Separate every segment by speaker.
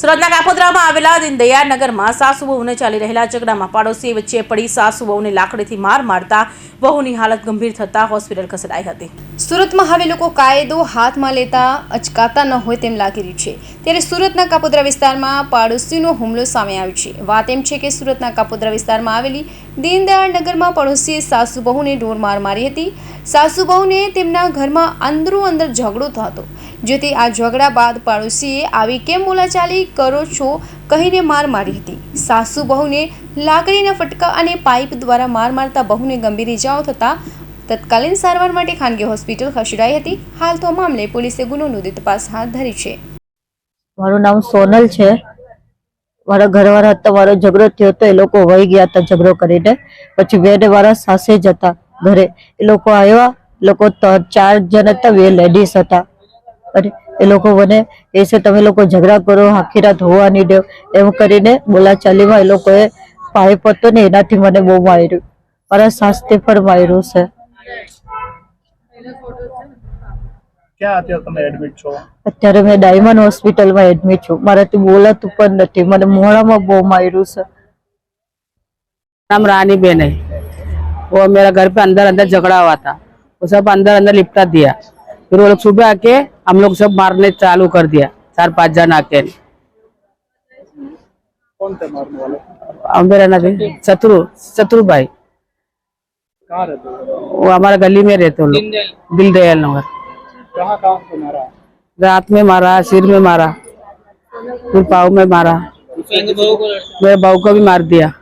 Speaker 1: સુરતના કાપોદ્રામાં આવેલા દીનદયાળ નગરમાં સાસુ વહુને ચાલી રહેલા ઝઘડામાં પાડોશી વચ્ચે પડી સાસુ વહુને લાકડીથી માર મારતા વહુની હાલત ગંભીર થતા હોસ્પિટલ ખસેડાઈ હતી.
Speaker 2: સુરતમાં હવે લોકો કાયદો હાથમાં લેતા અચકાતા ન હોય તેમ લાગી રહ્યું છે. ત્યારે સુરતના કાપોદ્રા વિસ્તારમાં પાડોશીનો હુમલો સામે આવ્યો છે. વાત એમ છે કે સુરતના કાપોદ્રા વિસ્તારમાં આવેલી દીનદયાળનગરમાં પડોશીએ સાસુ બહુને ઢોર માર મારી હતી. સાસુ બહુને તેમના ઘરમાં અંદરો અંદર ઝઘડો થતો. જેથી આ ઝઘડા બાદ પાડોશીએ આવી કેમ બોલાચાલી કરો છો કહીને માર મારી હતી. સાસુ બહુને લાકડીના ફટકા અને પાઇપ દ્વારા માર મારતા બહુને ગંભીર ઇજાઓ થતા તત્કાલીન સારવાર માટે ખાનગી હોસ્પિટલ ખસેડાઈ હતી. હાલ તો મામલે પોલીસે ગુનો નોંધી તપાસ હાથ ધરી છે.
Speaker 3: મારું નામ સોનલ છે. મારા ઘરવાળા હતા, મારો ઝઘડો થયો તો એ લોકો વહી ગયા હતા ઝઘડો કરીને. પછી બે મારા સાસે જ હતા ઘરે. એ લોકો આવ્યા લોકો ચાર જણ હતા, બે લેડીઝ હતા. અને એ લોકો મને એ છે તમે લોકો ઝઘડા કરો આખી રાત હોવા નહીં દેવ એમ કરીને બોલાચાલીમાં એ લોકોએ પાઇપ હતો ને એનાથી મને બહુ માર્યું મારા સાસથી પણ માર્યું છે
Speaker 4: ક્યાં અત્યારે તમે એડમિટ છો
Speaker 3: અત્યારે મેં ડાયમંડ હોસ્પિટલમાં એડમિટ છું મારાથી બોલાતું પણ નથી મને મોઢામાં બહુ માર્યું છે
Speaker 5: नाम रानी बेन है वो मेरा घर पे अंदर अंदर झगड़ा हुआ था वो सब अंदर अंदर लिपटा दिया फिर वो लोग सुबह आके हम लोग सब मारने चालू कर दिया चार पाँच जन आके।
Speaker 4: कौन थे मारने वाले?
Speaker 5: मेरा नाम शत्रु शत्रु भाई।
Speaker 4: कहाँ रहते हो?
Speaker 5: वो हमारा गली में रहते हैं लोग। दिल दयाल नगर।
Speaker 4: कहाँ कहाँ से मारा?
Speaker 5: रात में मारा सिर में मारा फिर पाव में मारा। मेरे बहू को भी मार दिया।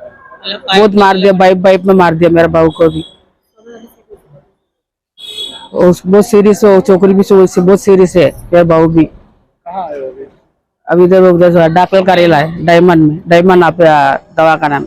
Speaker 5: बहुत मार दिया बाइप बाइप में मार दिया मेरे बहू को भी। बहुत सीरियस हो छोकरी भी सो- बहुत सीरियस है मेरे बहू भी
Speaker 4: कहाँ आए हो अभी
Speaker 5: अभी इधर उधर दाखिल करेला है डायमंड में डायमंड आप दवा का नाम